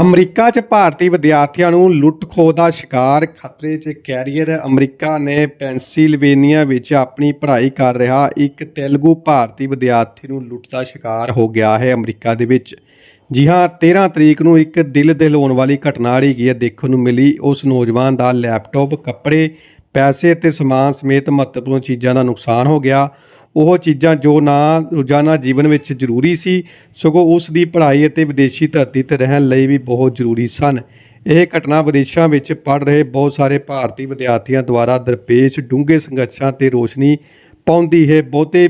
America 'ਚ ਭਾਰਤੀ ਵਿਦਿਆਰਥੀਆਂ ਨੂੰ ਲੁੱਟ-ਖੋਹ ਦਾ ਸ਼ਿਕਾਰ, ਖਤਰੇ 'ਚ ਕੈਰੀਅਰ। ਅਮਰੀਕਾ ਨੇ ਪੈਂਸਿਲਵੇਨੀਆ ਵਿੱਚ ਆਪਣੀ ਪੜ੍ਹਾਈ ਕਰ ਰਿਹਾ ਇੱਕ ਤੇਲਗੂ ਭਾਰਤੀ ਵਿਦਿਆਰਥੀ ਨੂੰ ਲੁੱਟ ਦਾ ਸ਼ਿਕਾਰ ਹੋ ਗਿਆ ਹੈ ਅਮਰੀਕਾ ਦੇ ਵਿੱਚ। ਜੀ ਹਾਂ 13 ਤਰੀਕ ਨੂੰ ਇੱਕ ਦਿਲ ਦਹਿਲਾਉਣ ਵਾਲੀ ਘਟਨਾ ਜਿਹੜੀ ਹੈ, ਦੇਖਣ ਨੂੰ ਮਿਲੀ। ਉਸ ਨੌਜਵਾਨ ਦਾ ਲੈਪਟਾਪ, ਕੱਪੜੇ, ਪੈਸੇ ਅਤੇ ਸਮਾਨ ਸਮੇਤ ਮਹੱਤਵਪੂਰਨ ਚੀਜ਼ਾਂ ਦਾ ਨੁਕਸਾਨ ਹੋ ਗਿਆ। ਉਹ ਚੀਜ਼ਾਂ ਜੋ ਨਾ ਰੋਜ਼ਾਨਾ ਜੀਵਨ ਵਿੱਚ ਜ਼ਰੂਰੀ ਸੀ, ਸਗੋਂ ਉਸ ਦੀ ਪੜ੍ਹਾਈ ਅਤੇ ਵਿਦੇਸ਼ੀ ਧਰਤੀ ਤੇ ਰਹਿਣ ਲਈ ਵੀ ਬਹੁਤ ਜ਼ਰੂਰੀ ਸਨ। ਇਹ ਘਟਨਾ ਵਿਦੇਸ਼ਾਂ ਵਿੱਚ ਪੜ੍ਹ ਰਹੇ ਬਹੁਤ ਸਾਰੇ ਭਾਰਤੀ ਵਿਦਿਆਰਥੀਆਂ ਦੁਆਰਾ ਦਰਪੇਸ਼ ਡੂੰਘੇ ਸੰਘਰਸ਼ਾਂ ਤੇ ਰੋਸ਼ਨੀ ਪਾਉਂਦੀ ਹੈ। ਬਹੁਤੇ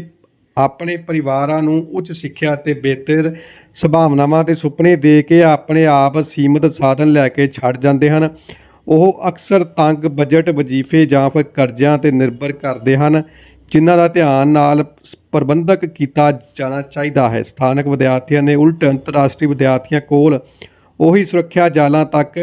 ਆਪਣੇ ਪਰਿਵਾਰਾਂ ਨੂੰ ਉੱਚ ਸਿੱਖਿਆ ਅਤੇ ਬਿਹਤਰ ਸੰਭਾਵਨਾਵਾਂ ਤੇ ਸੁਪਨੇ ਦੇ ਕੇ ਆਪਣੇ ਆਪ ਸੀਮਿਤ ਸਾਧਨ ਲੈ ਕੇ ਛੱਡ ਜਾਂਦੇ ਹਨ। ਉਹ ਅਕਸਰ ਤੰਗ, ਬਜਟ, ਵਜ਼ੀਫੇ ਜਾਂ ਫਿਰ ਕਰਜ਼ਿਆਂ ਤੇ ਨਿਰਭਰ ਕਰਦੇ ਹਨ। ਜਿਨ੍ਹਾਂ ਦਾ ਧਿਆਨ ਨਾਲ ਪ੍ਰਬੰਧਕ ਕੀਤਾ ਜਾਣਾ ਚਾਹੀਦਾ ਹੈ। ਸਥਾਨਕ ਵਿਦਿਆਰਥੀਆਂ ਨੇ ਉਲਟ ਅੰਤਰਰਾਸ਼ਟਰੀ ਵਿਦਿਆਰਥੀਆਂ ਕੋਲ ਉਹੀ ਸੁਰੱਖਿਆ ਜਾਲਾਂ ਤੱਕ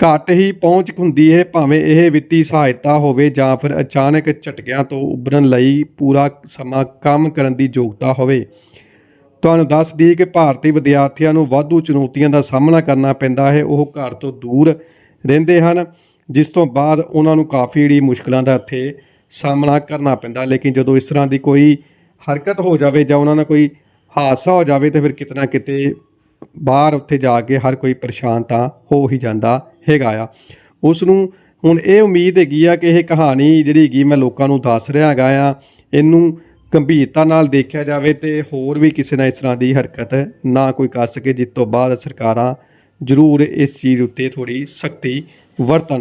ਘੱਟ ਹੀ ਪਹੁੰਚ ਹੁੰਦੀ ਹੈ, ਭਾਵੇਂ ਇਹ ਵਿੱਤੀ ਸਹਾਇਤਾ ਹੋਵੇ ਜਾਂ ਫਿਰ ਅਚਾਨਕ ਝਟਕਿਆਂ ਤੋਂ ਉਭਰਨ ਲਈ ਪੂਰਾ ਸਮਾਂ ਕੰਮ ਕਰਨ ਦੀ ਯੋਗਤਾ ਹੋਵੇ। ਤੁਹਾਨੂੰ ਦੱਸ ਦਈਏ ਕਿ ਭਾਰਤੀ ਵਿਦਿਆਰਥੀਆਂ ਨੂੰ ਵਾਧੂ ਚੁਣੌਤੀਆਂ ਦਾ ਸਾਹਮਣਾ ਕਰਨਾ ਪੈਂਦਾ ਹੈ। ਉਹ ਘਰ ਤੋਂ ਦੂਰ ਰਹਿੰਦੇ ਹਨ, ਜਿਸ ਤੋਂ ਬਾਅਦ ਉਹਨਾਂ ਨੂੰ ਕਾਫੀ ਜਿਹੜੀ ਮੁਸ਼ਕਲਾਂ ਦਾ ਇੱਥੇ ਸਾਹਮਣਾ ਕਰਨਾ ਪੈਂਦਾ, ਲੇਕਿਨ ਜਦੋਂ ਇਸ ਤਰ੍ਹਾਂ ਦੀ ਕੋਈ ਹਰਕਤ ਹੋ ਜਾਵੇ ਜਾਂ ਉਹਨਾਂ ਨਾਲ ਕੋਈ ਹਾਦਸਾ ਹੋ ਜਾਵੇ, ਤੇ ਫਿਰ ਕਿਤੇ ਨਾ ਕਿਤੇ ਬਾਹਰ ਉੱਥੇ ਜਾ ਕੇ ਹਰ ਕੋਈ ਪਰੇਸ਼ਾਨ ਤਾਂ ਹੋ ਹੀ ਜਾਂਦਾ ਹੈਗਾ ਆ। ਉਸ ਨੂੰ ਹੁਣ ਇਹ ਉਮੀਦ ਹੈਗੀ ਆ ਕਿ ਇਹ ਕਹਾਣੀ ਜਿਹੜੀ ਹੈਗੀ ਮੈਂ ਲੋਕਾਂ ਨੂੰ ਦੱਸ ਰਿਹਾ ਹੈਗਾ ਆ, ਇਹਨੂੰ ਗੰਭੀਰਤਾ ਨਾਲ ਦੇਖਿਆ ਜਾਵੇ ਤੇ ਹੋਰ ਵੀ ਕਿਸੇ ਨਾਲ ਇਸ ਤਰ੍ਹਾਂ ਦੀ ਹਰਕਤ ਨਾ ਕੋਈ ਕਰ ਸਕੇ, ਜਿਸ ਤੋਂ ਬਾਅਦ ਸਰਕਾਰਾਂ ਜ਼ਰੂਰ ਇਸ ਚੀਜ਼ ਉੱਤੇ ਥੋੜੀ ਸਖਤੀ ਵਰਤਣ।